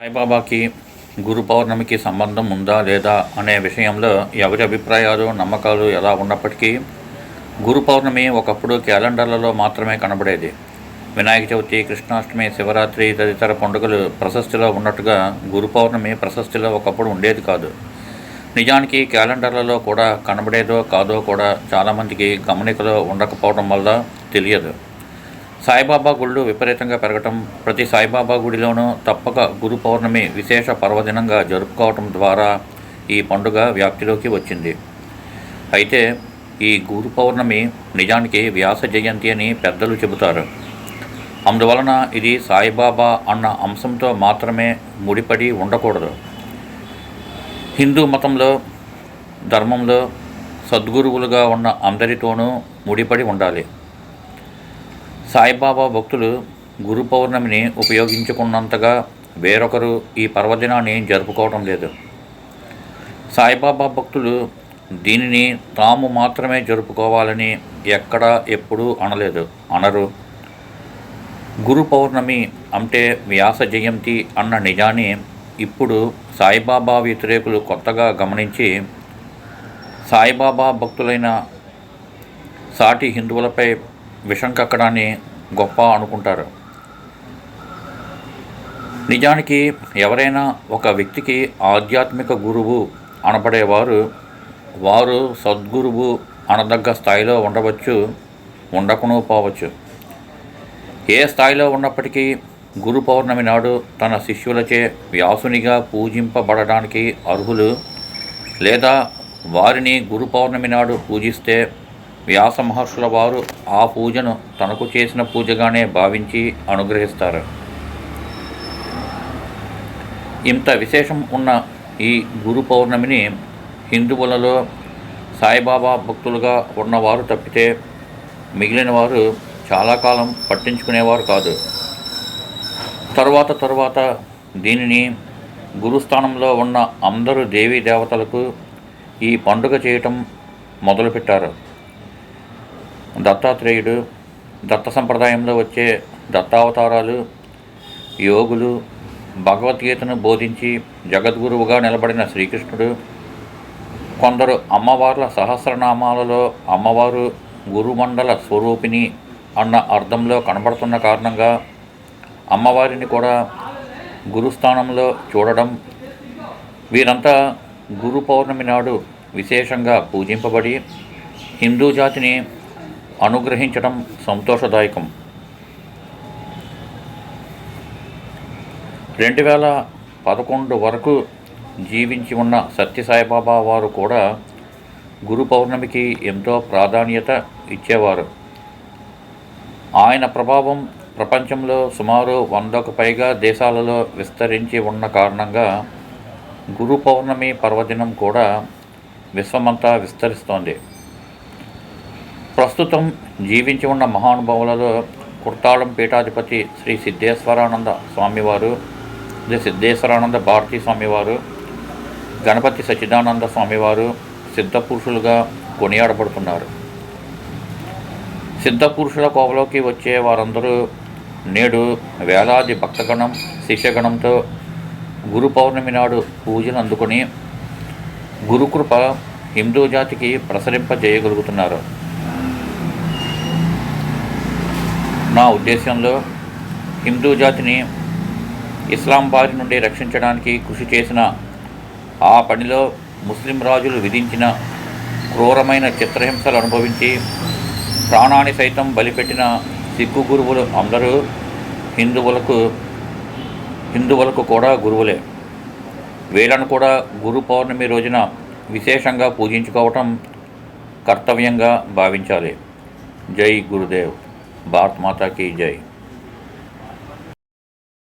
సాయిబాబాకి గురు పౌర్ణమికి సంబంధం ఉందా లేదా అనే విషయంలో ఎవరి అభిప్రాయాలు నమ్మకాలు ఎలా ఉన్నప్పటికీ గురు పౌర్ణమి ఒకప్పుడు క్యాలెండర్లలో మాత్రమే కనబడేది. వినాయక చవితి కృష్ణాష్టమి శివరాత్రి తదితర పండుగలు ప్రశస్తిలో ఉన్నట్టుగా గురు పౌర్ణమి ప్రశస్తిలో ఒకప్పుడు ఉండేది కాదు. నిజానికి క్యాలెండర్లలో కూడా కనబడేదో కాదో కూడా చాలామందికి గమనికలో ఉండకపోవడం వల్ల తెలియదు. సాయిబాబా గుళ్ళు విపరీతంగా పెరగటం ప్రతి సాయిబాబా గుడిలోనూ తప్పక గురు పౌర్ణమి విశేష పర్వదినంగా జరుపుకోవటం ద్వారా ఈ పండుగ వ్యాప్తిలోకి వచ్చింది. అయితే ఈ గురు పౌర్ణమి నిజానికి వ్యాస జయంతి అని పెద్దలు చెబుతారు. అందువలన ఇది సాయిబాబా అన్న అంశంతో మాత్రమే ముడిపడి ఉండకూడదు. హిందూ మతంలో ధర్మంలో సద్గురువులుగా ఉన్న అందరితోనూ ముడిపడి ఉండాలి. సాయిబాబా భక్తులు గురు పౌర్ణమిని ఉపయోగించుకున్నంతగా వేరొకరు ఈ పర్వదినాన్ని జరుపుకోవడం లేదు. సాయిబాబా భక్తులు దీనిని తాము మాత్రమే జరుపుకోవాలని ఎక్కడా ఎప్పుడూ అనలేదు అనరు. గురు పౌర్ణమి అంటే వ్యాస జయంతి అన్న నిజాన్ని ఇప్పుడు సాయిబాబా వ్యతిరేకులు కొత్తగా గమనించి సాయిబాబా భక్తులైన సాటి హిందువులపై విషం కక్కడాన్ని గొప్ప అనుకుంటారు. నిజానికి ఎవరైనా ఒక వ్యక్తికి ఆధ్యాత్మిక గురువు అనబడేవారు వారు సద్గురువు అనదగ్గ స్థాయిలో ఉండవచ్చు ఉండకును పోవచ్చు. ఏ స్థాయిలో ఉన్నప్పటికీ గురు పౌర్ణమి నాడు తన శిష్యులచే వ్యాసునిగా పూజింపబడడానికి అర్హులు లేదా వారిని గురు పౌర్ణమి నాడు పూజిస్తే వ్యాస మహర్షుల వారు ఆ పూజను తనకు చేసిన పూజగానే భావించి అనుగ్రహిస్తారు. ఇంత విశేషం ఉన్న ఈ గురు పౌర్ణమిని హిందువులలో సాయిబాబా భక్తులుగా ఉన్నవారు తప్పితే మిగిలిన వారు చాలా కాలం పట్టించుకునేవారు కాదు. తరువాత తరువాత దీనిని గురుస్థానంలో ఉన్న అందరు దేవీ దేవతలకు ఈ పండుగ చేయటం మొదలుపెట్టారు. దత్తాత్రేయుడు దత్త సంప్రదాయంలో వచ్చే దత్తావతారాలు యోగులు భగవద్గీతను బోధించి జగద్గురువుగా నిలబడిన శ్రీకృష్ణుడు కొందరు అమ్మవార్ల సహస్రనామాలలో అమ్మవారు గురుమండల స్వరూపిణి అన్న అర్థంలో కనబడుతున్న కారణంగా అమ్మవారిని కూడా గురుస్థానంలో చూడడం వీరంతా గురు పౌర్ణమి నాడు విశేషంగా పూజింపబడి హిందూ జాతిని అనుగ్రహించడం సంతోషదాయకం. రెండు వేల పదకొండు వరకు జీవించి ఉన్న సత్యసాయిబాబా వారు కూడా గురు పౌర్ణమికి ఎంతో ప్రాధాన్యత ఇచ్చేవారు. ఆయన ప్రభావం ప్రపంచంలో సుమారు వందకు పైగా దేశాలలో విస్తరించి ఉన్న కారణంగా గురు పౌర్ణమి పర్వదినం కూడా విశ్వమంతా విస్తరిస్తోంది. ప్రస్తుతం జీవించి ఉన్న మహానుభావులలో కుర్తాళం పీఠాధిపతి శ్రీ సిద్ధేశ్వరానంద స్వామివారు శ్రీ సిద్ధేశ్వరానంద భారతీ స్వామివారు గణపతి సచిదానంద స్వామివారు సిద్ధపురుషులుగా కొనియాడబడుతున్నారు. సిద్ధపురుషుల కోవలోకి వచ్చే వారందరూ నేడు వేలాది భక్తగణం శిష్యగణంతో గురు పౌర్ణమి నాడు పూజలు అందుకొని గురుకృప హిందూ జాతికి ప్రసరింపజేయగలుగుతున్నారు. నా ఉద్దేశంలో హిందూ జాతిని ఇస్లాం బారి నుండి రక్షించడానికి కృషి చేసిన ఆ పనిలో ముస్లిం రాజులు విధించిన క్రూరమైన చిత్రహింసలు అనుభవించి ప్రాణాన్ని సైతం బలిపెట్టిన సిక్కు గురువులు అందరూ హిందువులకు హిందువులకు కూడా గురువులే. వీళ్ళను కూడా గురు పౌర్ణమి రోజున విశేషంగా పూజించుకోవటం కర్తవ్యంగా భావించాలి. జై గురుదేవ్. భారత్ మాతాకి జై